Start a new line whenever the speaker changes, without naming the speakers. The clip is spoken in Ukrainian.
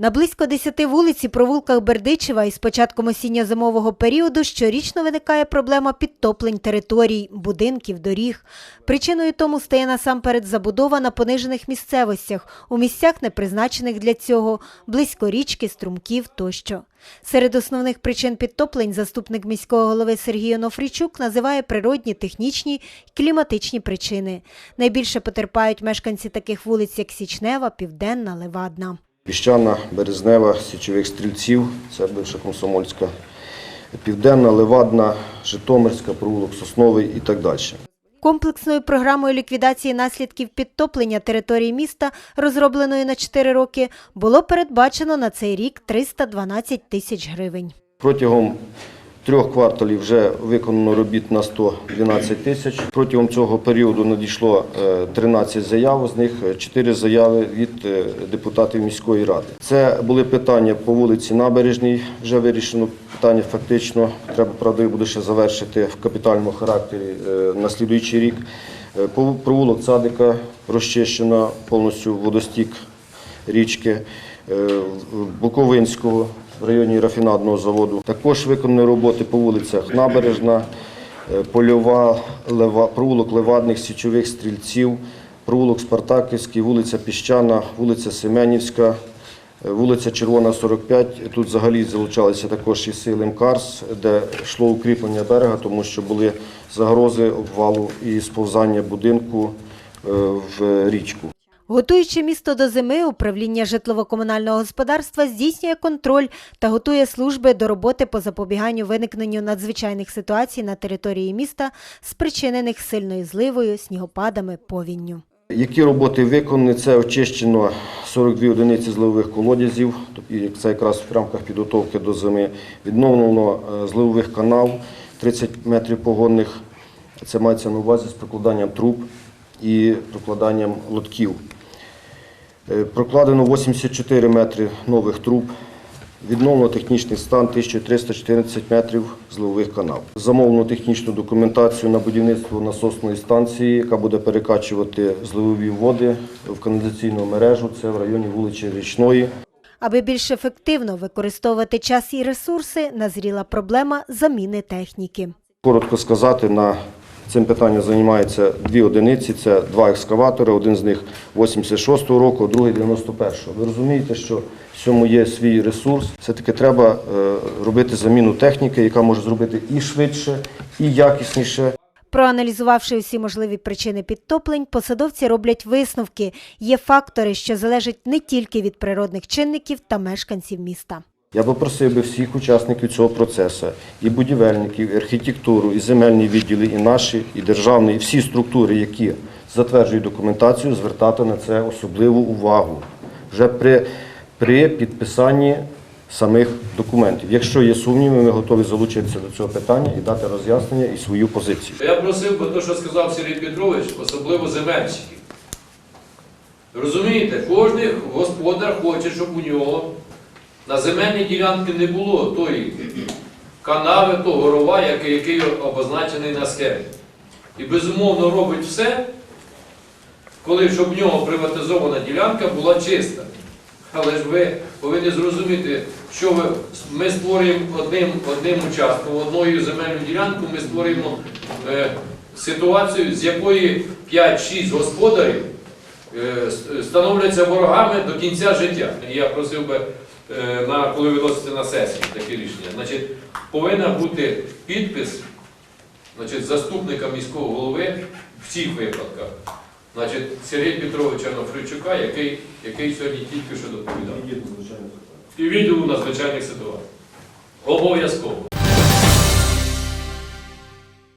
На близько 10 вулиць і провулках Бердичева із початком осінньо-зимового періоду щорічно виникає проблема підтоплень територій, будинків, доріг. Причиною тому стає насамперед забудова на понижених місцевостях, у місцях, не призначених для цього, близько річки, струмків тощо. Серед основних причин підтоплень заступник міського голови Сергій Онофрійчук називає природні, технічні й кліматичні причини. Найбільше потерпають мешканці таких вулиць, як Січнева, Південна, Левадна.
Піщана, Березнева, Січових Стрільців, це бивша Комсомольська, Південна, Левадна, Житомирська, провулок Сосновий і так далі.
Комплексною програмою ліквідації наслідків підтоплення території міста, розробленою на 4 роки, було передбачено на цей рік 312 тисяч гривень.
Протягом трьох кварталів вже виконано робіт на 112 тисяч. Протягом цього періоду надійшло е, 13 заяв, з них 4 заяви від е, депутатів міської ради. Це були питання по вулиці Набережній, вже вирішено питання фактично. Треба, правда, буде ще завершити в капітальному характері е, на слідуючий рік. Е, Провулок Цадика розчищено повністю водостік річки е, Буковинського в районі рафінадного заводу. Також виконані роботи по вулицях Набережна, е, Польова, Лева, провулок Левадних, Січових Стрільців, провулок Спартаківський, вулиця Піщана, вулиця Семенівська, е, вулиця Червона, 45. Тут взагалі залучалися також і сили МКАРС, де йшло укріплення берега, тому що були загрози обвалу і сповзання будинку е, в річку.
Готуючи місто до зими, управління житлово-комунального господарства здійснює контроль та готує служби до роботи по запобіганню виникненню надзвичайних ситуацій на території міста, спричинених сильною зливою, снігопадами, повінню.
Які роботи виконані? Це очищено 42 одиниці зливових колодязів, і це якраз в рамках підготовки до зими. Відновлено е, зливових канав 30 метрів погонних. Це мається на увазі з прокладанням труб і прокладанням лотків. Е, Прокладено 84 метри нових труб. Відновлено технічний стан 1314 метрів зливових канав. Замовлено технічну документацію на будівництво насосної станції, яка буде перекачувати зливові води в каналізаційну мережу. Це в районі вулиці Річної.
Аби більш ефективно використовувати час і ресурси, назріла проблема заміни техніки.
Коротко сказати, на цим питанням займаються дві одиниці. Це два екскаватори. Один з них 86-го року, другий 91-го. Ви розумієте, що в цьому є свій ресурс. Все-таки треба е, робити заміну техніки, яка може зробити і швидше, і якісніше.
Проаналізувавши усі можливі причини підтоплень, посадовці роблять висновки. Є фактори, що залежать не тільки від природних чинників та мешканців міста.
Я попросив би всіх учасників цього процесу, і будівельників, і архітектуру, і земельні відділи, і наші, і державні, і всі структури, які затверджують документацію, звертати на це особливу увагу вже при, при підписанні самих документів. Якщо є сумніви, ми готові залучитися до цього питання і дати роз'яснення і свою позицію.
Я просив би те, що сказав Сергій Петрович, особливо земельщиків. Розумієте, кожен господар хоче, щоб у нього на земельній ділянці не було тої канави, того рова, який, який обозначений на схемі. І безумовно робить все, коли щоб в нього приватизована ділянка була чиста. Але ж ви повинні зрозуміти, що ви, ми створюємо одним, одним участком, одною земельну ділянку, ми створюємо е, ситуацію, з якої 5-6 господарів е, становляться ворогами до кінця життя. Я просив би, на, коли виноситься на сесію таке рішення, значить, повинен бути підпис значить, заступника міського голови в всіх випадках. Значить, Сергія Петровича Нафричука, який, який сьогодні тільки що доповідав. І відділу надзвичайних ситуацій. Обов'язково.